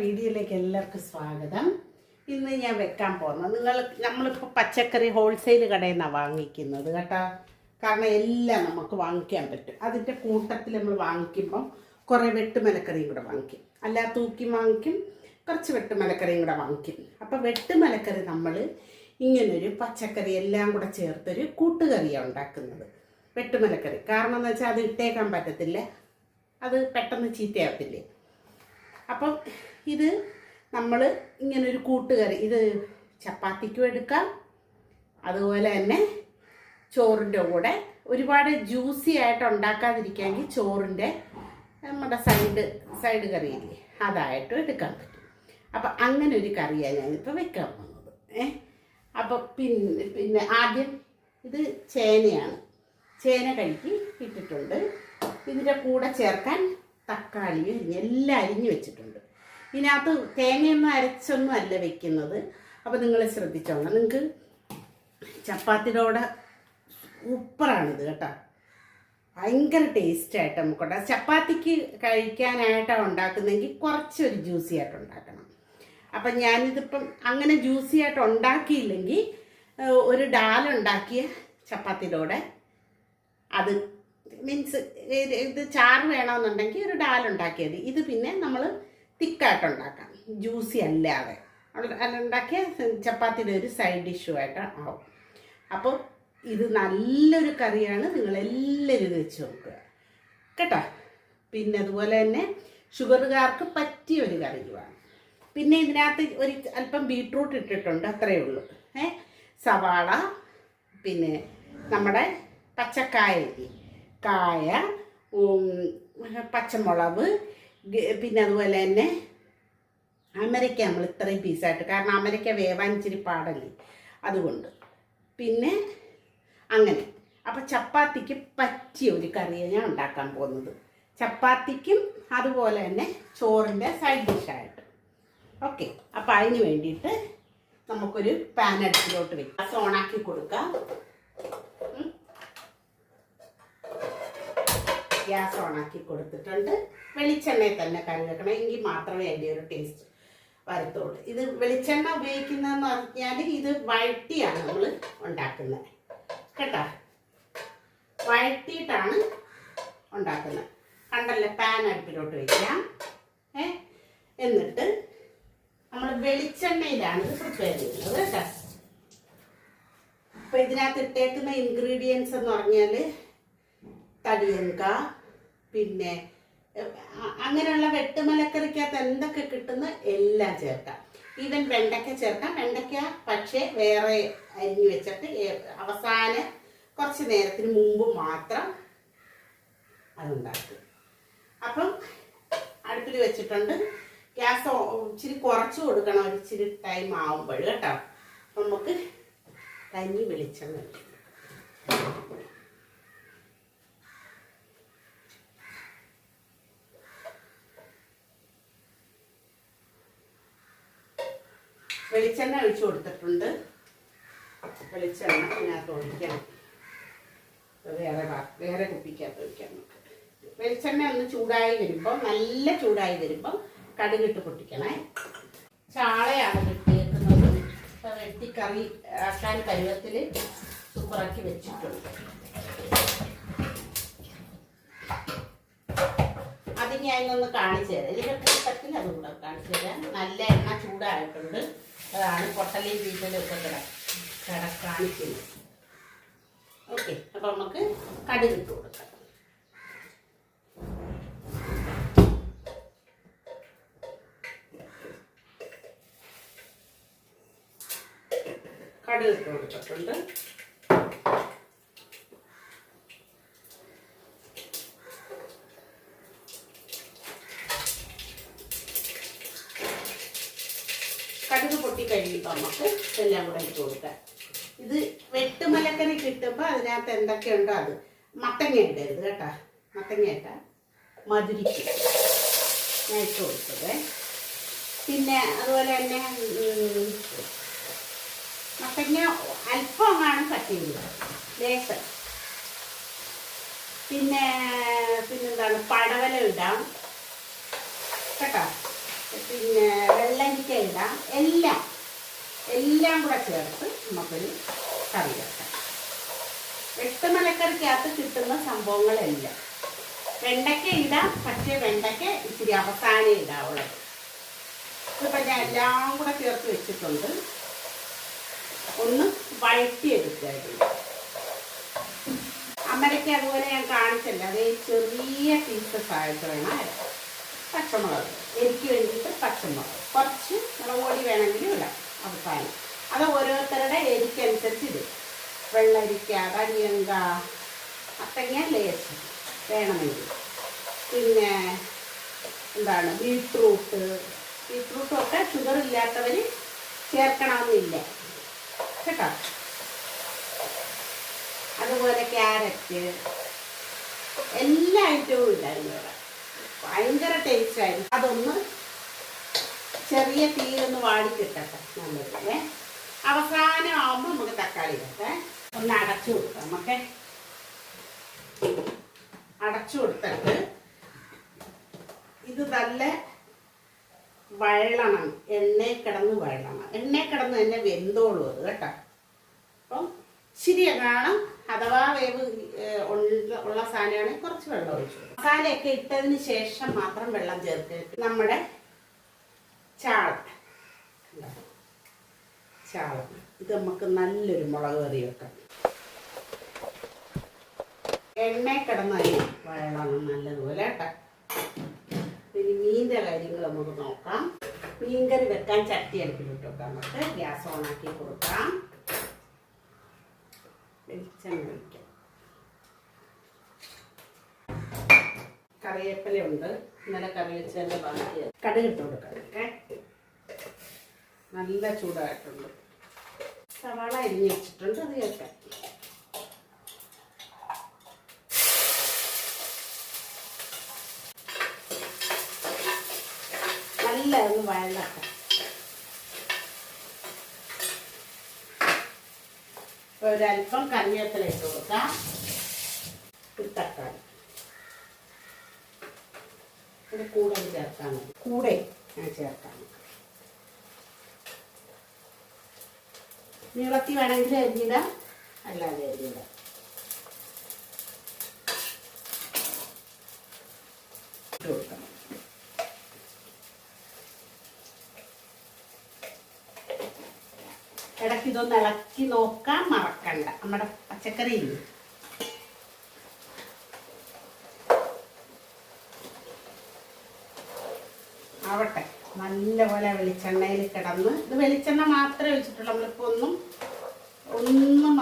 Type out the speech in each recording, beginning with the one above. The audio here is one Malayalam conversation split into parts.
വീഡിയോയിലേക്ക് എല്ലാവർക്കും സ്വാഗതം. ഇന്ന് ഞാൻ വെക്കാൻ പോകുന്നത് നിങ്ങൾ നമ്മളിപ്പോൾ പച്ചക്കറി ഹോൾസെയിൽ കടയിൽ നിന്നാണ് വാങ്ങിക്കുന്നത് കേട്ടോ. കാരണം എല്ലാം നമുക്ക് വാങ്ങിക്കാൻ പറ്റും. അതിന്റെ കൂട്ടത്തിൽ നമ്മൾ വാങ്ങിക്കുമ്പം കുറേ വെട്ടുമലക്കറിയും കൂടെ വാങ്ങിക്കും. അല്ല തൂക്കി വാങ്ങിക്കും കുറച്ച് വെട്ടുമലക്കറിയും കൂടെ വാങ്ങിക്കും. അപ്പോൾ വെട്ടുമലക്കറി നമ്മൾ ഇങ്ങനൊരു പച്ചക്കറി എല്ലാം കൂടെ ചേർത്തൊരു കൂട്ടുകറിയാണ് ഉണ്ടാക്കുന്നത്. വെട്ടുമലക്കറി. കാരണം എന്ന് വെച്ചാൽ അത് ഇട്ടേക്കാൻ പറ്റത്തില്ല. അത് പെട്ടെന്ന് ചീത്തയാവത്തില്ലേ? അപ്പം ഇത് നമ്മൾ ഇങ്ങനൊരു കൂട്ടുകറി ഇത് ചപ്പാത്തിക്കും എടുക്കാം. അതുപോലെ തന്നെ ചോറിന്റെ കൂടെ ഒരുപാട് ജ്യൂസി ആയിട്ട് ഉണ്ടാക്കാതിരിക്കാമെങ്കിൽ ചോറിന്റെ നമ്മുടെ സൈഡ് സൈഡ് കറിയില്ലേ അതായിട്ടും എടുക്കാൻ പറ്റും. അപ്പം അങ്ങനെ ഒരു കറിയാണ് ഞാനിപ്പോൾ വെക്കാൻ പോകുന്നത്. ഏ? അപ്പം പിന്നെ പിന്നെ ആദ്യം ഇത് ചേനയാണ്. ചേന കഴുകി ഇട്ടിട്ടുണ്ട്. ഇതിന്റെ കൂടെ ചേർക്കാൻ തക്കാളി അരിഞ്ഞ് എല്ലാം അരിഞ്ഞു വെച്ചിട്ടുണ്ട്. ഇതിനകത്ത് തേങ്ങയൊന്നും അരച്ചൊന്നും അല്ല വെക്കുന്നത്. അപ്പോൾ നിങ്ങൾ ശ്രദ്ധിച്ചോണം. നിങ്ങൾക്ക് ചപ്പാത്തിയുടെ സൂപ്പറാണിത് കേട്ടോ. ഭയങ്കര ടേസ്റ്റായിട്ട് നമുക്കുണ്ട് ചപ്പാത്തിക്ക് കഴിക്കാനായിട്ടാണ് ഉണ്ടാക്കുന്നതെങ്കിൽ കുറച്ചൊരു ജ്യൂസി ആയിട്ട് ഉണ്ടാക്കണം. അപ്പം ഞാനിതിപ്പം അങ്ങനെ ജ്യൂസി ആയിട്ട് ഉണ്ടാക്കിയില്ലെങ്കിൽ ഒരു ഡാൽ ഉണ്ടാക്കിയ ചപ്പാത്തിയുടെ കൂടെ അത് മീൻസ് ഇത് ചാറ് വേണമെന്നുണ്ടെങ്കിൽ ഒരു ഡാൽ ഉണ്ടാക്കിയത് ഇത് പിന്നെ നമ്മൾ തിക്കായിട്ട് ഉണ്ടാക്കാം. ജ്യൂസി അല്ലാതെ. ഉണ്ടാക്കിയ ചപ്പാത്തിയുടെ ഒരു സൈഡ് ഡിഷുമായിട്ട് ആവും. അപ്പോൾ ഇത് നല്ലൊരു കറിയാണ്. നിങ്ങളെല്ലാവരും വെച്ച് നോക്കുക. കേട്ടോ? പിന്നെ അതുപോലെ തന്നെ ഷുഗറുകാർക്ക് പറ്റിയ ഒരു കറിയുമാണ് പിന്നെ ഇതിനകത്ത് ഒരു അല്പം ബീട്രൂട്ട് ഇട്ടിട്ടുണ്ട്. അത്രയേ ഉള്ളൂ. ഏ? സവാള പിന്നെ നമ്മുടെ പച്ചക്കായ ഇല്ലേ? കായ പച്ചമുളക് പിന്നെ അതുപോലെ തന്നെ അമരയ്ക്ക നമ്മൾ ഇത്രയും പീസായിട്ട് കാരണം അമരയ്ക്ക വേവാൻ ഇച്ചിരി പാടല്ലേ? അതുകൊണ്ട്. പിന്നെ അങ്ങനെ. അപ്പം ചപ്പാത്തിക്ക് പറ്റിയ ഒരു കറിയാണ് ഞാൻ ഉണ്ടാക്കാൻ പോകുന്നത്. ചപ്പാത്തിക്കും അതുപോലെ തന്നെ ചോറിന്റെ സൈഡ് ഡിഷായിട്ട് ഓക്കെ അപ്പം അതിന് വേണ്ടിയിട്ട് നമുക്കൊരു പാൻ അടുപ്പിലോട്ട് വെക്കാം. ഗ്യാസ് ഓണാക്കി കൊടുക്കാം. ഗ്യാസ് ഓണാക്കി കൊടുത്തിട്ടുണ്ട് വെളിച്ചെണ്ണയിൽ തന്നെ കറി എങ്കിൽ മാത്രമേ അതിന്റെ ഒരു ടേസ്റ്റ് വരത്തുള്ളൂ. ഇത് വെളിച്ചെണ്ണ ഉപയോഗിക്കുന്നതെന്ന് പറഞ്ഞാൽ ഇത് വഴറ്റിയാണ് നമ്മൾ ഉണ്ടാക്കുന്നത്. കേട്ടോ? വഴറ്റിയിട്ടാണ് ഉണ്ടാക്കുന്നത്. കണ്ടല്ലേ? പാൻ അടുപ്പിലോട്ട് വയ്ക്കാം ഏ? എന്നിട്ട് നമ്മൾ വെളിച്ചെണ്ണയിലാണ് ഇത് പ്രിപ്പയർ ചെയ്യുന്നത് കേട്ടോ. അപ്പൊ ഇതിനകത്ത് ഇട്ടേക്കുന്ന ഇൻഗ്രീഡിയൻസ് എന്ന് പറഞ്ഞാൽ തടിയങ്ക പിന്നെ അങ്ങനെയുള്ള വെട്ടുമലക്കറിക്കകത്ത് എന്തൊക്കെ കിട്ടുന്ന എല്ലാം ചേർക്കാം. ഈവൻ വെണ്ടയ്ക്ക ചേർക്കാം. വെണ്ടയ്ക്ക പക്ഷേ വേറെ അരിഞ്ഞു വെച്ചിട്ട് അവസാന അവസാനം കുറച്ച് നേരത്തിന് മുമ്പ് മാത്രം അതുണ്ടാക്കും. അപ്പം അടുപ്പിൽ വെച്ചിട്ടുണ്ട്. ഗ്യാസ് ഇച്ചിരി കുറച്ച് കൊടുക്കണം. ഒരു ഇച്ചിരി ടൈം ആവുമ്പോൾ കേട്ടോ. നമുക്ക് കഞ്ഞി വെളിച്ചെണ്ണ വെളിച്ചെണ്ണ ഒഴിച്ചു കൊടുത്തിട്ടുണ്ട്. വെളിച്ചെണ്ണ ഇതിനകത്ത് ഒഴിക്കാൻ വേറെ വേറെ കുപ്പിക്കകത്ത് ഒഴിക്കാം നമുക്ക്. വെളിച്ചെണ്ണ ഒന്ന് ചൂടായി വരുമ്പോൾ നല്ല ചൂടായി വരുമ്പോൾ കടുകിട്ട് പൊട്ടിക്കണേ. ചാളയാണ് കിട്ടിയേക്കുന്നത് ഇപ്പം വെട്ടിക്കറി കറി ആക്കാൻ കരുവത്തിൽ സൂപ്പറാക്കി വെച്ചിട്ടുണ്ട്. അത് ഞാനൊന്ന് കാണിച്ചു തരാം. കൂട്ടത്തിൽ അത് കൂടെ കാണിച്ചു തരാം. നല്ല എണ്ണ ചൂടായിട്ടുണ്ട്. അതാണ് പൊട്ടലയും വീട്ടിലും ഒക്കെ കിട കിട കാണിക്കുന്നത് ഓക്കെ അപ്പം നമുക്ക് കടുകിട്ട് കൊടുക്കാം. കടുകിട്ട് കൊടുത്തിട്ടുണ്ട് കടുക് പൊട്ടി നമുക്ക് എല്ലാം കൂടെ ഇട്ട് കൊടുക്കാം. ഇത് വെട്ടുമലക്കറി കിട്ടുമ്പോൾ അതിനകത്ത് എന്തൊക്കെയുണ്ടോ അത്. മത്തങ്ങ ഇടരുത് കേട്ടോ. മത്തങ്ങ ഇട്ട മധുരിക്ക് ഞാൻ ഇട്ട് കൊടുത്തത്. പിന്നെ അതുപോലെ തന്നെ മത്തങ്ങ അല്പമാണ് കട്ട് ചെയ്തത്. ലേസം പിന്നെ പിന്നെന്താണ്? പടവല ഇടാം. കേട്ടോ. പിന്നെ വെള്ളരിക്ക ഇടാം. എല്ലാം. എല്ലാം കൂടെ ചേർത്ത് നമുക്കൊരു കറി വെക്കാം. എട്ട് മലക്കറിക്കകത്ത് കിട്ടുന്ന സംഭവങ്ങളെല്ലാം. വെണ്ടയ്ക്ക ഇടാം പക്ഷേ വെണ്ടയ്ക്ക ഇത്തിരി അവസാനം ഇടാവുള്ളൂ. ഇതിപ്പോൾ ഞാൻ എല്ലാം കൂടെ ചേർത്ത് വെച്ചിട്ടുണ്ട്. ഒന്ന് വഴറ്റിയെടുക്കായിരുന്നു അമ്മരയ്ക്ക് അതുപോലെ ഞാൻ കാണിച്ചല്ല അത് ചെറിയ പീസസ് ആയിട്ട് വേണം. പച്ചമുളക്. എനിക്ക് വേണ്ടിയിട്ട് പച്ചമുളക്. കുറച്ച് മുളക് പൊടി വേണമെങ്കിലും ഇടാം. അവസാനം. അത് ഓരോരുത്തരുടെ എരിക്കനുസരിച്ച് ഇടും. വെള്ളരിക്ക കരിയങ്ക അത്തങ്ങ ലേശം വേണമെങ്കിൽ. പിന്നെ എന്താണ്? ബീട്രൂട്ട്. ബീട്രൂട്ടൊക്കെ ഷുഗർ ഇല്ലാത്തവർ ചേർക്കണമെന്നില്ല. കേട്ടോ? അതുപോലെ ക്യാരറ്റ്. എല്ലാ ഐറ്റവും ഇവിടെ ഭയങ്കര ടേസ്റ്റ് ആയിരുന്നു അതൊന്ന് ചെറിയ തീയിലൊന്ന് വാടി കിട്ടട്ടെ നല്ലത് അവസാനം ആവുമ്പോൾ നമുക്ക് തക്കാളി ഇടട്ടെ. ഒന്ന് അടച്ചു കൊടുക്കാം. നമുക്ക് അടച്ചു കൊടുത്തിട്ട് ഇത് നല്ല വഴളണം എണ്ണയിൽ കിടന്ന് വഴളണം എണ്ണയിൽ കിടന്ന് തന്നെ വെന്തോളൂ അത് കേട്ടോ. അപ്പം ഇച്ചിരി കാണാം. അഥവാ വേവ് ഉള്ള സാധനമാണെങ്കിൽ കുറച്ച് വെള്ളം ഒഴിച്ചു മസാലയൊക്കെ ഇട്ടതിന് ശേഷം മാത്രം വെള്ളം ചേർത്ത് നമ്മുടെ ചാള. ചാളം. ഇത് നമുക്ക് നല്ലൊരു മുളക് കറി വെക്കാം. എണ്ണ കിടന്ന് വഴണം നല്ലതുപോലെ ഇനി മീന്റെ കാര്യങ്ങൾ നമുക്ക് നോക്കാം. മീൻകറി വെക്കാൻ ചട്ടി അടുപ്പിലിട്ട് വെക്കാം. നമുക്ക് ഗ്യാസ് ഓണാക്കി കൊടുക്കാം. വെളിച്ചെണ്ണ ഒഴിക്കാം. കറിവേപ്പിലയുണ്ട്. ഇന്നലെ കറി വെച്ചതിന്റെ ബാക്കി കടുകിട്ട് കൊടുക്കാം നല്ല ചൂടായിട്ടുണ്ട്. സവാള അരിഞ്ഞ് വെച്ചിട്ടുണ്ട് അത് കേൾക്കാം. നല്ല ഒന്ന് വഴലാക്കാം ഒരല്പം കറിവേപ്പില ഇട്ട് കൊടുക്കാം. തക്കാളി. ഇത് കൂടെ ചേർക്കാൻ മതി. കൂടെ? ഞാൻ ചേർക്കാം നീളത്തി വേണമെങ്കിൽ അരിഞ്ഞിടാം. അല്ലാതെ അരിഞ്ഞിടാം. ഇട്ട് കൊടുക്കണം. ഇടയ്ക്ക് ഇതൊന്ന് ഇളക്കി നോക്കാൻ മറക്കണ്ട. നമ്മുടെ പച്ചക്കറി ആവട്ടെ. നല്ലപോലെ വെളിച്ചെണ്ണയിൽ കിടന്ന് ഇത് വെളിച്ചെണ്ണ മാത്രമേ വെച്ചിട്ടുള്ളൂ നമ്മളിപ്പോൾ ഒന്നും ഒന്നും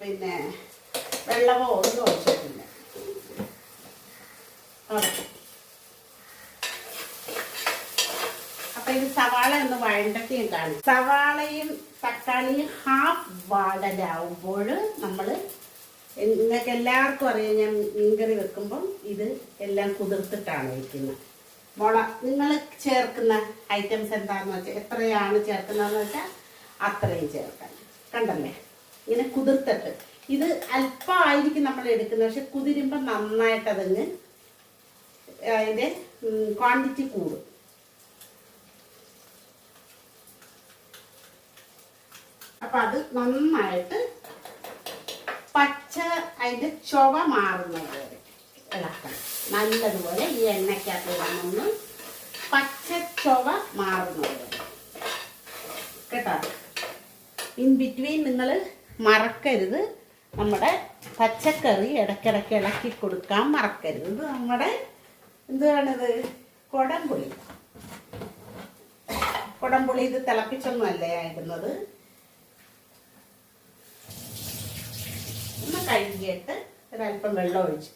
പിന്നെ വെള്ളമോ ഒന്നും ഒഴിച്ചിട്ടില്ല. അപ്പൊ ഇത് സവാള ഒന്ന് വഴണ്ടത്തിയും കാണും. സവാളയും തക്കാളിയും ഹാഫ് വാടലാവുമ്പോൾ നമ്മൾ നിങ്ങൾക്ക് എല്ലാവർക്കും അറിയാം ഞാൻ മീൻകറി വെക്കുമ്പം ഇത് എല്ലാം കുതിർത്തിട്ടാണ് വയ്ക്കുന്നത് മുള നിങ്ങൾ ചേർക്കുന്ന ഐറ്റംസ് എന്താണെന്ന് വെച്ചാൽ എത്രയാണ് ചേർക്കുന്നതെന്ന് വെച്ചാൽ അത്രയും ചേർക്കാൻ കണ്ടല്ലേ? ഇങ്ങനെ കുതിർത്തിട്ട്. ഇത് അല്പമായിരിക്കും നമ്മൾ എടുക്കുന്നത് പക്ഷെ കുതിരുമ്പോൾ നന്നായിട്ട് അതങ്ങ് അതിന്റെ ക്വാണ്ടിറ്റി കൂടും. അപ്പൊ അത് നന്നായിട്ട് പച്ച അതിന്റെ ചുവ മാറുന്നത് ഇളക്കണം. നല്ലതുപോലെ ഈ എണ്ണയ്ക്കകത്ത് ഇടണമെന്ന് പച്ചച്ചുവ ചുവ മാറുന്നത് കേട്ടോ? ഇൻ ബിറ്റ്വീൻ നിങ്ങൾ മറക്കരുത്. നമ്മുടെ പച്ചക്കറി ഇടയ്ക്കിടയ്ക്ക് ഇളക്കി കൊടുക്കാൻ മറക്കരുത്. ഇത് നമ്മുടെ എന്തുവാണിത്? കുടംപുളി. കുടംപുളി ഇത് തിളപ്പിച്ചൊന്നും അല്ലേ ഇടുന്നത് ഒന്ന് കഴുകിയിട്ട് ഒരല്പം വെള്ളം ഒഴിച്ച്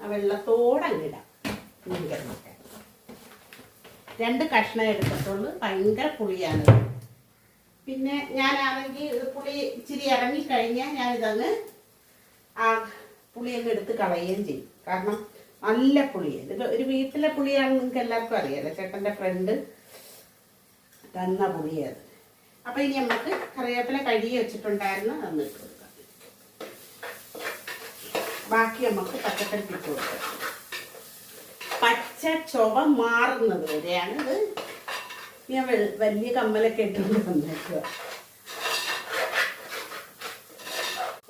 ആ വെള്ളത്തോടങ്ങിടാം മീൻകറിയൊക്കെ രണ്ട് കഷ്ണം എടുത്തിട്ടുള്ളൂ. ഭയങ്കര പുളിയാണ്. പിന്നെ ഞാനാണെങ്കിൽ പുളി ഇച്ചിരി ഇറങ്ങിക്കഴിഞ്ഞാൽ ഞാനിതങ്ങ് ആ പുളി അങ്ങ് എടുത്ത് കളയുകയും ചെയ്യും. കാരണം നല്ല പുളിയാണ് ഇത് ഒരു വീട്ടിലെ പുളിയാണ് നിങ്ങൾക്ക് എല്ലാവർക്കും അറിയാലോ. ചേട്ടന്റെ ഫ്രണ്ട് തന്ന പുളിയത് അപ്പോൾ ഇനി നമുക്ക് കറിവേപ്പില കഴുകി വെച്ചിട്ടുണ്ടായിരുന്നു കൊടുക്കാം ബാക്കി നമുക്ക് പച്ചക്കറി ഇട്ട് കൊടുക്കാം പച്ച ചുവ മാറുന്നത് വരെയാണ് ഇത്. ഞാൻ വലിയ കമ്മലൊക്കെ ഇട്ടുകൊണ്ട് വന്നേക്കുക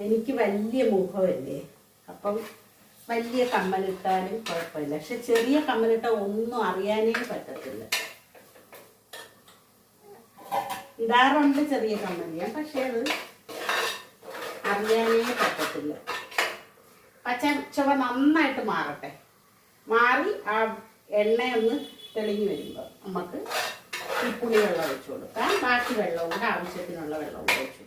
എനിക്ക് വലിയ മുഖമല്ലേ? അപ്പം വലിയ കമ്മലിട്ടാലും കുഴപ്പമില്ല. പക്ഷെ ചെറിയ കമ്മലിട്ട ഒന്നും അറിയാനേ പറ്റത്തില്ല. ഇടാറുണ്ട് ചെറിയ കമ്മൽ ഞാൻ പക്ഷേ അത് അറിയാനേ പറ്റത്തില്ല. പച്ച ചുവ നന്നായിട്ട് മാറട്ടെ. മാറി ആ എണ്ണയൊന്ന് തെളിഞ്ഞു വരുമ്പോൾ നമുക്ക് ഈ പുളിവെള്ളം ഒഴിച്ചു കൊടുക്കാം. ബാക്കി വെള്ളവും കൂടെ ആവശ്യത്തിനുള്ള വെള്ളം കൂടെ ഒഴിച്ചു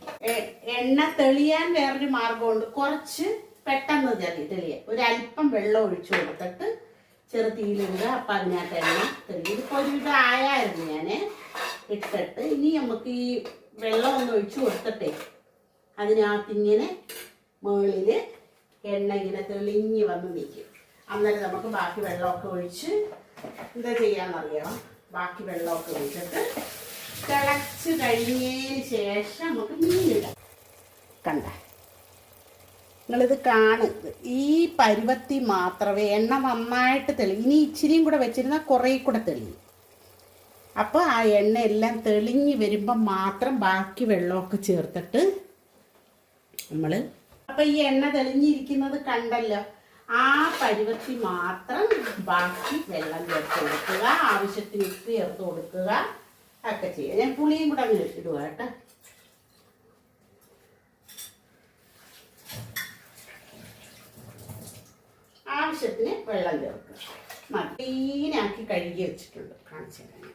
എണ്ണ തെളിയാൻ വേറൊരു മാർഗമുണ്ട് കുറച്ച് പെട്ടെന്ന് തെളി തെളിയാൻ. ഒരല്പം വെള്ളം ഒഴിച്ചു കൊടുത്തിട്ട് ചെറു തീയിലിടുക. അപ്പം അതിനകത്ത് എണ്ണ തെളിയും. ഇതിപ്പോൾ ഒരുവിധം ആയായിരുന്നു ഞാൻ ഇട്ടിട്ട് ഇനി നമുക്ക് ഈ വെള്ളം ഒന്ന് ഒഴിച്ചു കൊടുത്തിട്ടേ. അതിനകത്ത് ഇങ്ങനെ മുകളിൽ എണ്ണ ഇങ്ങനെ തെളിഞ്ഞ് വന്ന് നിൽക്കും. അന്നേരം നമുക്ക് ബാക്കി വെള്ളമൊക്കെ ഒഴിച്ച് എന്താ ചെയ്യാന്നറിയാം ബാക്കി വെള്ളമൊക്കെ ഒഴിച്ചിട്ട് തിളച്ച് കഴിഞ്ഞതിന് ശേഷം നമുക്ക് മീനിടാം. കണ്ട? നിങ്ങളിത് കാണുന്നത് ഈ പരുവത്തി മാത്രമേ എണ്ണ നന്നായിട്ട് തെളി ഇനി ഇച്ചിരിയും കൂടെ വെച്ചിരുന്നാൽ കുറേ കൂടെ തെളിയും. അപ്പോൾ ആ എണ്ണ എല്ലാം തെളിഞ്ഞ് വരുമ്പം മാത്രം ബാക്കി വെള്ളമൊക്കെ ചേർത്തിട്ട് നമ്മൾ അപ്പം ഈ എണ്ണ തെളിഞ്ഞിരിക്കുന്നത് കണ്ടല്ലോ. ആ പരുവത്തി മാത്രം ബാക്കി വെള്ളം ചേർത്ത് കൊടുക്കുക ആവശ്യത്തിന് ഉപ്പ് ചേർത്ത് കൊടുക്കുക ഒക്കെ ചെയ്യുക. ഞാൻ പുളിയും കൂടെ അങ്ങ് ഇടുക കേട്ടോ. ആവശ്യത്തിന് വെള്ളം ചേർക്കുക. ക്ലീനാക്കി കഴുകി വെച്ചിട്ടുണ്ട്. കാണിച്ചു തരാം.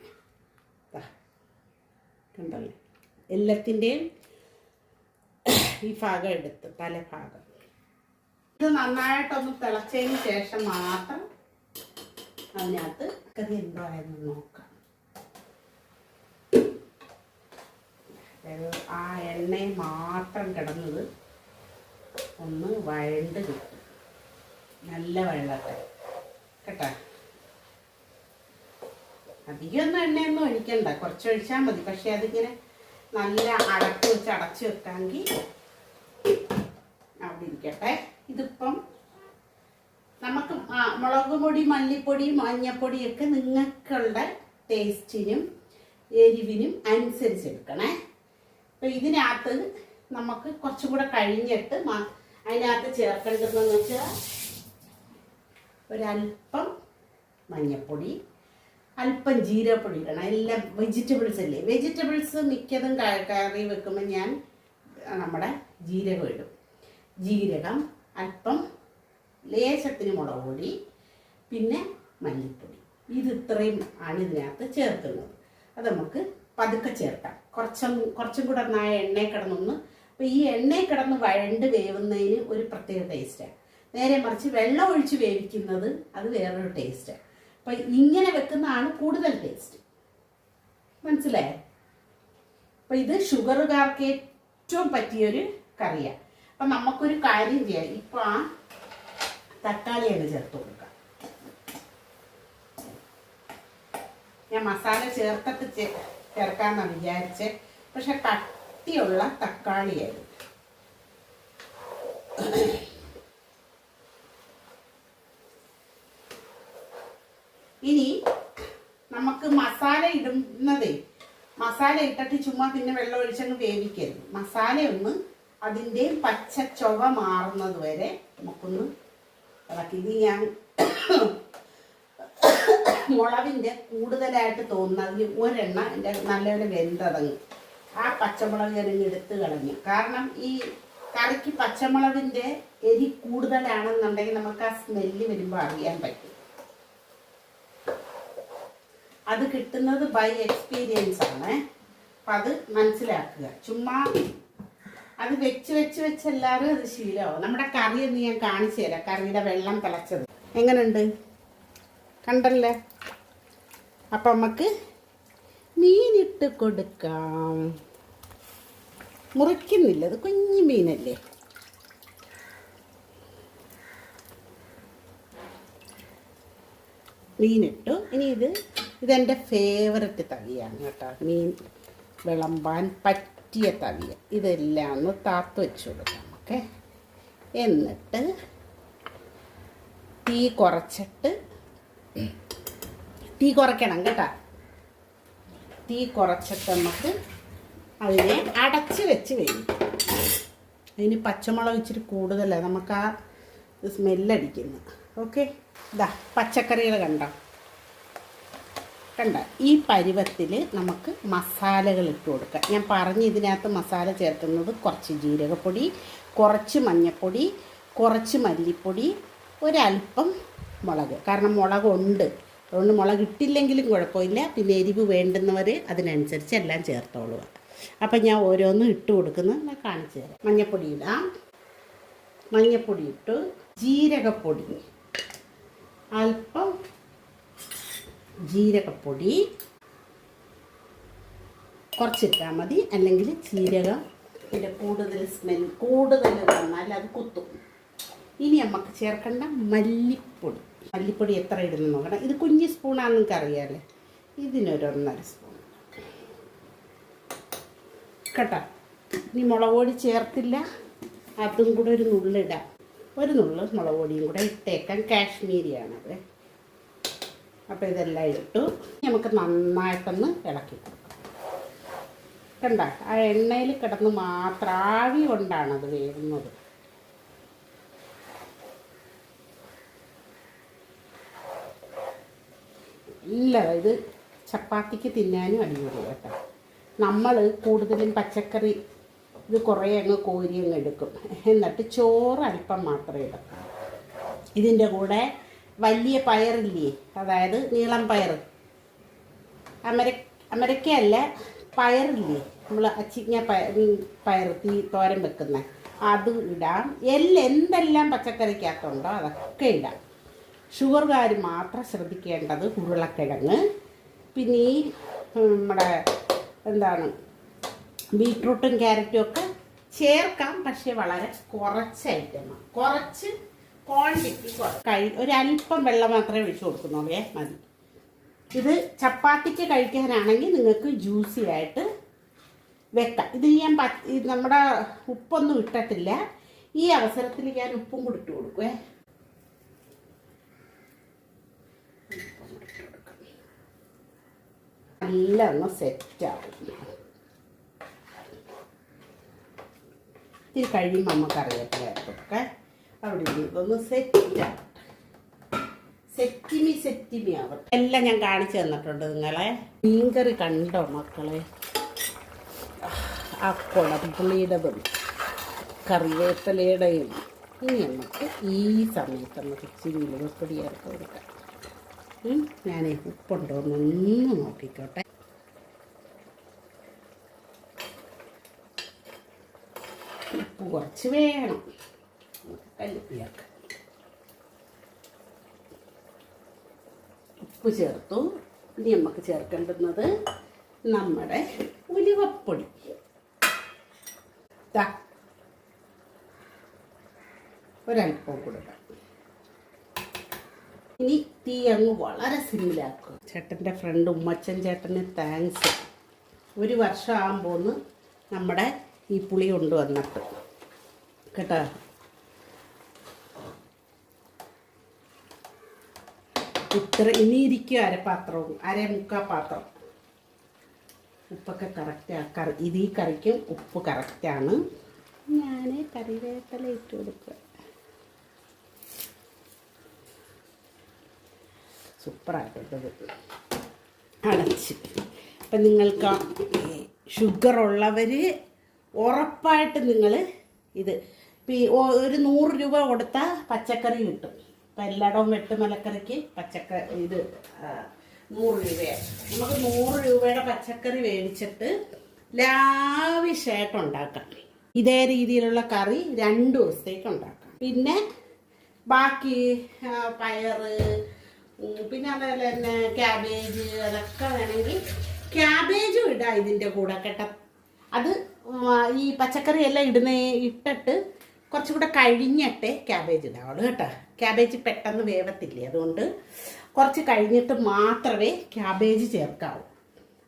കണ്ടല്ലേ? എല്ലാത്തിന്റെയും ഈ ഭാഗം എടുത്ത് തലഭാഗം ഇത് നന്നായിട്ടൊന്ന് തിളച്ചതിന് ശേഷം മാത്രം അതിനകത്ത് കറി എന്തോ എന്ന് നോക്കാം. ആ എണ്ണയിൽ മാത്രം കിടന്നത് ഒന്ന് വഴണ്ട് കിട്ടും. നല്ല വെള്ളത്തെ കേട്ടോ? അധികമൊന്നും എണ്ണയൊന്നും ഒഴിക്കണ്ട. കുറച്ച് ഒഴിച്ചാൽ മതി. പക്ഷെ അതിങ്ങനെ നല്ല അടച്ചു വെച്ച് അടച്ചു വെക്കാമെങ്കിൽ അവിടെ ഇതിപ്പം നമുക്ക് മുളക് പൊടി മല്ലിപ്പൊടി മഞ്ഞപ്പൊടി ഒക്കെ നിങ്ങൾക്കുള്ള ടേസ്റ്റിനും എരിവിനും അനുസരിച്ച് എടുക്കണേ അപ്പം ഇതിനകത്ത് നമുക്ക് കുറച്ചും കൂടെ കഴിഞ്ഞിട്ട് അതിനകത്ത് ചേർക്കേണ്ടതെന്ന് വെച്ചാൽ ഒരല്പം മഞ്ഞപ്പൊടി അല്പം ജീരപ്പൊടി ഇടണം. എല്ലാം വെജിറ്റബിൾസ് അല്ലേ? വെജിറ്റബിൾസ് മിക്കതും കറി വെക്കുമ്പോൾ ഞാൻ നമ്മുടെ ജീരകം ഇടും. ജീരകം അല്പം ലേശത്തിന് മുളക് പൊടി പിന്നെ മല്ലിപ്പൊടി. ഇത് ഇത്രയും ആണ് ഇതിനകത്ത് ചേർക്കുന്നത്. അത് നമുക്ക് പതുക്കെ ചേർക്കാം. കുറച്ചും കുറച്ചും കൂടെ നന്നായ ആ എണ്ണയിൽ കിടന്നൊന്ന് അപ്പോൾ ഈ എണ്ണയിൽ കിടന്ന് വഴണ്ട് വേവുന്നതിന് ഒരു പ്രത്യേക ടേസ്റ്റാണ് നേരെ മറിച്ച് വെള്ളം ഒഴിച്ച് വേവിക്കുന്നത് അത് വേറൊരു ടേസ്റ്റാണ് അപ്പം ഇങ്ങനെ വെക്കുന്നതാണ് കൂടുതൽ ടേസ്റ്റ് മനസ്സിലായേ? അപ്പം ഇത് ഷുഗറുകാർക്ക് ഏറ്റവും പറ്റിയൊരു കറിയാണ് അപ്പം നമുക്കൊരു കാര്യം ചെയ്യാം. ഇപ്പം ആ തക്കാളി അങ്ങ് ചേർത്ത് കൊടുക്കാം. ഞാൻ മസാല ചേർത്തിട്ട് ചേർക്കാമെന്നാണ് വിചാരിച്ചത് പക്ഷെ കട്ടിയുള്ള തക്കാളിയായിരുന്നു ഇനി നമുക്ക് മസാല ഇടുന്നതേ. മസാല ഇട്ടിട്ട് ചുമ്മാ പിന്നെ വെള്ളം ഒഴിച്ചങ്ങ് വേവിക്കരുത്. മസാല ഒന്ന് അതിന്റെ പച്ച ചൊവ മാറുന്നത് വരെ നമുക്കൊന്ന് ഇളക്കി. ഇത് ഞാൻ മുളകിന്റെ കൂടുതലായിട്ട് തോന്നുന്നത് അതിൽ ഒരെണ്ണ എന്റെ നല്ലപോലെ വെന്തതങ്ങ്. ആ പച്ചമുളക് എറിഞ്ഞ് എടുത്ത് കളഞ്ഞു. കാരണം ഈ കറിക്ക് പച്ചമുളകിന്റെ എരി കൂടുതലാണെന്നുണ്ടെങ്കിൽ നമുക്ക് ആ സ്മെല്ല് വരുമ്പോൾ അറിയാൻ പറ്റും. അത് കിട്ടുന്നത് ബൈ എക്സ്പീരിയൻസ് ആണ്. അപ്പം അത് മനസ്സിലാക്കുക. ചുമ്മാ അത് വെച്ച് വെച്ച് വെച്ച് അത് ശീലമാവും. നമ്മുടെ കറി ഒന്ന് ഞാൻ കാണിച്ചു തരാം. കറിയുടെ വെള്ളം തിളച്ചത്. എങ്ങനെയുണ്ട്? കണ്ടല്ലേ? അപ്പം നമുക്ക് മീനിട്ട് കൊടുക്കാം. മുറിക്കുന്നില്ല. അത് കുഞ്ഞു മീനല്ലേ? മീനിട്ടു. ഇനി ഇത് ഇതെന്റെ ഫേവററ്റ് തവിയാണ് കേട്ടോ. മീൻ വിളമ്പാൻ പറ്റിയ തവിയ ഇതെല്ലാം ഒന്ന് താത്ത് വെച്ച് കൊടുക്കാം ഓക്കെ? എന്നിട്ട് തീ കുറച്ചിട്ട് തീ കുറയ്ക്കണം കേട്ടോ. തീ കുറച്ചിട്ട് നമുക്ക് അതിനെ അടച്ച് വെച്ച് വരും അതിന് പച്ചമുളക് ഇച്ചിരി കൂടുതലാണ് നമുക്ക് ആ സ്മെല്ലടിക്കുന്നത് ഓക്കെ? ഇതാ പച്ചക്കറികൾ കണ്ടോ? കണ്ട ഈ പരുവത്തിൽ നമുക്ക് മസാലകൾ ഇട്ട് കൊടുക്കാം. ഞാൻ പറഞ്ഞ് ഇതിനകത്ത് മസാല ചേർക്കുന്നത് കുറച്ച് ജീരകപ്പൊടി കുറച്ച് മഞ്ഞൾപ്പൊടി കുറച്ച് മല്ലിപ്പൊടി ഒരല്പം മുളക്. കാരണം മുളകുണ്ട്. അതുകൊണ്ട് മുളക് ഇട്ടില്ലെങ്കിലും കുഴപ്പമില്ല. പിന്നെ എരിവ് വേണ്ടുന്നവർ അതിനനുസരിച്ച് എല്ലാം ചേർത്തോളുക. അപ്പം ഞാൻ ഓരോന്നും ഇട്ട് കൊടുക്കുന്നത് ഞാൻ കാണിച്ചു തരാം. മഞ്ഞൾപ്പൊടി ഇടാം. മഞ്ഞൾപ്പൊടി ഇട്ടു ജീരകപ്പൊടി. അല്പം ജീരകപ്പൊടി. കുറച്ചിട്ടാൽ മതി. അല്ലെങ്കിൽ ജീരകം. പിന്നെ കൂടുതൽ സ്മെൽ കൂടുതൽ വന്നാൽ അത് കുത്തും. ഇനി നമുക്ക് ചേർക്കേണ്ട മല്ലിപ്പൊടി. മല്ലിപ്പൊടി എത്ര ഇടുന്നു നോക്കണം. ഇത് കുഞ്ഞ് സ്പൂണാണെന്ന് നിങ്ങൾക്ക് അറിയാമല്ലേ ഇതിനൊരു ഒന്നര സ്പൂൺ കേട്ടോ? ഇനി മുളക് പൊടി ചേർത്തില്ല. അതും കൂടെ ഒരു നുള്ളിടാം ഒരു നുള്ള് മുളക് പൊടിയും കൂടെ ഇട്ടേക്കാൻ കാശ്മീരിയാണത്. അപ്പോൾ ഇതെല്ലാം ഇട്ടു. നമുക്ക് നന്നായിട്ടൊന്ന് ഇളക്കി കണ്ട? ആ എണ്ണയിൽ കിടന്ന് മാത്രം ആവി കൊണ്ടാണ് അത് വേകുന്നത് ഇല്ല ഇത് ചപ്പാത്തിക്ക് തിന്നാനും അടിപൊളി കേട്ടോ. നമ്മൾ കൂടുതലും പച്ചക്കറി ഇത് കുറേ അങ്ങ് കോരി അങ്ങ് എടുക്കും. എന്നിട്ട് ചോറ് അല്പം മാത്രമേ ഇടും ഇതിന്റെ കൂടെ വലിയ പയറില്ലേ? അതായത് നീളം പയർ. അമര അമരക്കയല്ല പയറില്ലേ? നമ്മൾ അച്ചിങ്ങ പയർ പയർ തീ തോരൻ വെക്കുന്ന. അത് ഇടാം. എല്ലാം എന്തെല്ലാം പച്ചക്കറിക്കകത്തുണ്ടോ അതൊക്കെ ഇടാം. ഷുഗർകാർ മാത്രം ശ്രദ്ധിക്കേണ്ടത് ഉരുളക്കിഴങ്ങ്. പിന്നെ ഈ നമ്മുടെ എന്താണ് ബീട്രൂട്ടും ക്യാരറ്റും ഒക്കെ ചേർക്കാം. പക്ഷേ വളരെ കുറച്ച് ഐറ്റമാണ്. കുറച്ച് ക്വാണ്ടിറ്റി കഴി ഒരല്പം വെള്ളം മാത്രമേ ഒഴിച്ചു കൊടുക്കുന്നുള്ളേ. മതി. ഇത് ചപ്പാത്തിക്ക് കഴിക്കാനാണെങ്കിൽ നിങ്ങൾക്ക് ജ്യൂസി ആയിട്ട് വെക്കാം. ഇത് ഞാൻ നമ്മുടെ ഉപ്പൊന്നും ഇട്ടിട്ടില്ല. ഈ അവസരത്തിൽ ഞാൻ ഉപ്പും കൂടി ഇട്ട് കൊടുക്കുവേ നല്ല ഒന്ന് സെറ്റാവും ഇത്തിരി കഴിയുമ്പോൾ നമുക്കറിയാം. ഒക്കെ അവിടെ ഇതൊന്ന് സെറ്റാവും സെറ്റിമി സെറ്റിമി ആവട്ടെ. എല്ലാം ഞാൻ കാണിച്ചു തന്നിട്ടുണ്ട് നിങ്ങളെ. മീൻകറി കണ്ടോ മക്കളെ? ആ കുടംപുളിയുടേതും കറിവേപ്പിലയുടെയും ഇനി നമുക്ക് ഈ സമയത്ത് നമുക്ക് ഇച്ചിരി ഉലുവപ്പൊടി ചേർത്ത് കൊടുക്കാം. ഞാൻ ഉപ്പുണ്ടോ എന്നൊന്ന് നോക്കിക്കോട്ടെ. ഉപ്പ് കുറച്ച് വേണം. ഉപ്പ് ചേർത്തു. ഇനി നമുക്ക് ചേർക്കേണ്ടുന്നത് നമ്മുടെ ഉലുവപ്പൊടി. ഒരൽപ്പം കൊടുക്കാം. ഇനി തീ അങ്ങ് വളരെ സിമ്മിലാക്കും ചേട്ടന്റെ ഫ്രണ്ട് ഉമ്മച്ചൻ ചേട്ടന് താങ്ക്സ് ഒരു വർഷം ആകുമ്പോന്ന് നമ്മുടെ ഈ പുളി കൊണ്ടുവന്നിട്ട്. കേട്ടോ? ഇത്ര ഇനി ഇരിക്കും അരപാത്രവും അര മുക്കാ പാത്രം. ഉപ്പൊക്കെ കറക്റ്റ് കറി ഇത് ഈ കറിക്കും ഉപ്പ് കറക്റ്റാണ് ഞാൻ കറിവേപ്പില ഇട്ട് കൊടുക്കുക. സൂപ്പറായിട്ടുള്ളത് അടച്ച്. അപ്പം നിങ്ങൾക്ക് ഷുഗർ ഉള്ളവർ ഉറപ്പായിട്ട് നിങ്ങൾ ഇത് ഒരു നൂറ് രൂപ കൊടുത്താൽ പച്ചക്കറി കിട്ടും. ഇപ്പം എല്ലായിടവും വെട്ടുമലക്കറിക്ക് പച്ചക്കറി ഇത് നൂറ് രൂപയാണ്. നമുക്ക് നൂറ് രൂപയുടെ പച്ചക്കറി വേവിച്ചിട്ട് ലാവിഷായിട്ട് ഉണ്ടാക്കാം. ഇതേ രീതിയിലുള്ള കറി രണ്ട് ദിവസത്തേക്ക് ഉണ്ടാക്കാം. പിന്നെ ബാക്കി പയറ് പിന്നെ അതേപോലെ തന്നെ ക്യാബേജ് അതൊക്കെ വേണമെങ്കിൽ ക്യാബേജും ഇടാം ഇതിന്റെ കൂടെ കേട്ടോ. അത് ഈ പച്ചക്കറിയെല്ലാം ഇടുന്ന ഇട്ടിട്ട് കുറച്ചും കൂടെ കഴിഞ്ഞിട്ടേ ക്യാബേജ് ഇടാവുള്ളൂ കേട്ടോ. ക്യാബേജ് പെട്ടെന്ന് വേവത്തില്ലേ? അതുകൊണ്ട് കുറച്ച് കഴിഞ്ഞിട്ട് മാത്രമേ ക്യാബേജ് ചേർക്കാവൂ.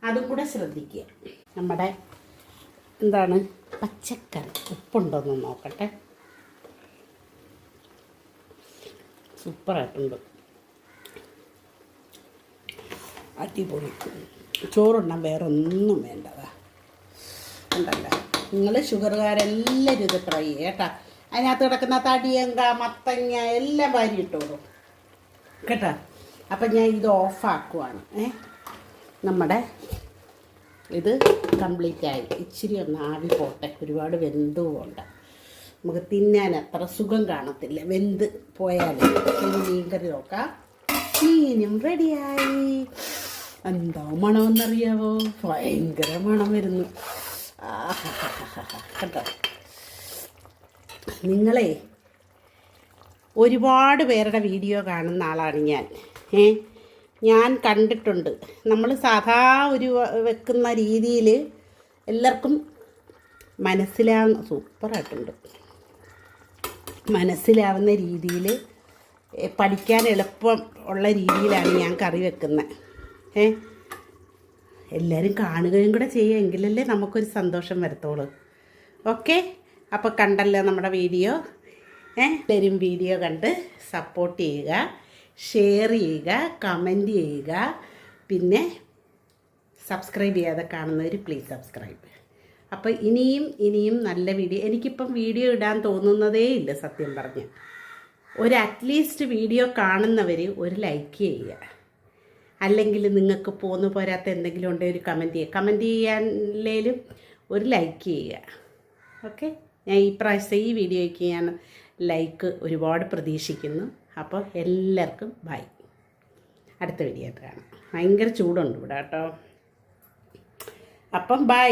അതും കൂടെ ശ്രദ്ധിക്കുക. നമ്മുടെ എന്താണ് പച്ചക്കറി ഉപ്പുണ്ടോന്ന് നോക്കട്ടെ. സൂപ്പറായിട്ടുണ്ട്. അടിപൊളി. ചോറുണ്ണാൻ വേറെ ഒന്നും വേണ്ടതാ. ഉണ്ടല്ലോ. നിങ്ങൾ ഷുഗറുകാരെല്ലാവരും ഇത് ട്രൈ ചെയ്യട്ടാ അതിനകത്ത് കിടക്കുന്ന തടിയങ്ക മത്തങ്ങ എല്ലാം വാരി ഇട്ടോളൂ കേട്ടോ? അപ്പം ഞാൻ ഇത് ഓഫാക്കുവാണ് ഏ? നമ്മുടെ ഇത് കംപ്ലീറ്റ് ആയി. ഇച്ചിരി ഒന്ന് ആവി പോട്ടെ. ഒരുപാട് വെന്ത് ഉണ്ട് നമുക്ക് തിന്നാൻ അത്ര സുഖം കാണത്തില്ല. വെന്ത് പോയാൽ ഇനി മീൻകറി നോക്കാം. മീനും റെഡിയായി എന്താ മണമെന്നറിയാവോ? ഭയങ്കര മണം വരുന്നു. ആ കണ്ടോ നിങ്ങളെ ഒരുപാട് പേരുടെ വീഡിയോ കാണുന്ന ആളാണ് ഞാൻ. ഏ? ഞാൻ കണ്ടിട്ടുണ്ട്. നമ്മൾ സാധാ ഒരു വെക്കുന്ന രീതിയിൽ എല്ലാവർക്കും മനസ്സിലാവുന്ന സൂപ്പറായിട്ടുണ്ട്. മനസ്സിലാവുന്ന രീതിയിൽ പഠിക്കാൻ എളുപ്പം ഉള്ള രീതിയിലാണ് ഞാൻ കറി വെക്കുന്നത് ഏ? എല്ലാവരും കാണുകയും കൂടെ ചെയ്യുക എങ്കിലല്ലേ നമുക്കൊരു സന്തോഷം വരത്തുള്ളൂ. ഓക്കെ? അപ്പോൾ കണ്ടല്ലോ നമ്മുടെ വീഡിയോ. എല്ലാവരും വീഡിയോ കണ്ട് സപ്പോർട്ട് ചെയ്യുക ഷെയർ ചെയ്യുക കമന്റ് ചെയ്യുക. പിന്നെ സബ്സ്ക്രൈബ് ചെയ്യാതെ കാണുന്നവർ പ്ലീസ് സബ്സ്ക്രൈബ് അപ്പോൾ ഇനിയും ഇനിയും നല്ല വീഡിയോ. എനിക്കിപ്പം വീഡിയോ ഇടാൻ തോന്നുന്നതേ ഇല്ല സത്യം പറഞ്ഞ്. ഒരു അറ്റ്ലീസ്റ്റ് വീഡിയോ കാണുന്നവർ ഒരു ലൈക്ക് ചെയ്യുക. അല്ലെങ്കിൽ നിങ്ങൾക്ക് പോന്നു പോരാത്ത എന്തെങ്കിലും ഉണ്ടെങ്കിൽ ഒരു കമന്റ് ചെയ്യുക. കമന്റ് ചെയ്യാനില്ലേലും ഒരു ലൈക്ക് ചെയ്യുക. ഓക്കെ ഞാൻ ഈ പ്രാവശ്യത്തെ ഈ വീഡിയോയ്ക്ക് ഞാൻ ലൈക്ക് ഒരുപാട് പ്രതീക്ഷിക്കുന്നു. അപ്പോൾ എല്ലാവർക്കും ബൈ അടുത്ത വീഡിയോ കാണാം. ഭയങ്കര ചൂടുണ്ട് ഇവിടെ കേട്ടോ. അപ്പം ബൈ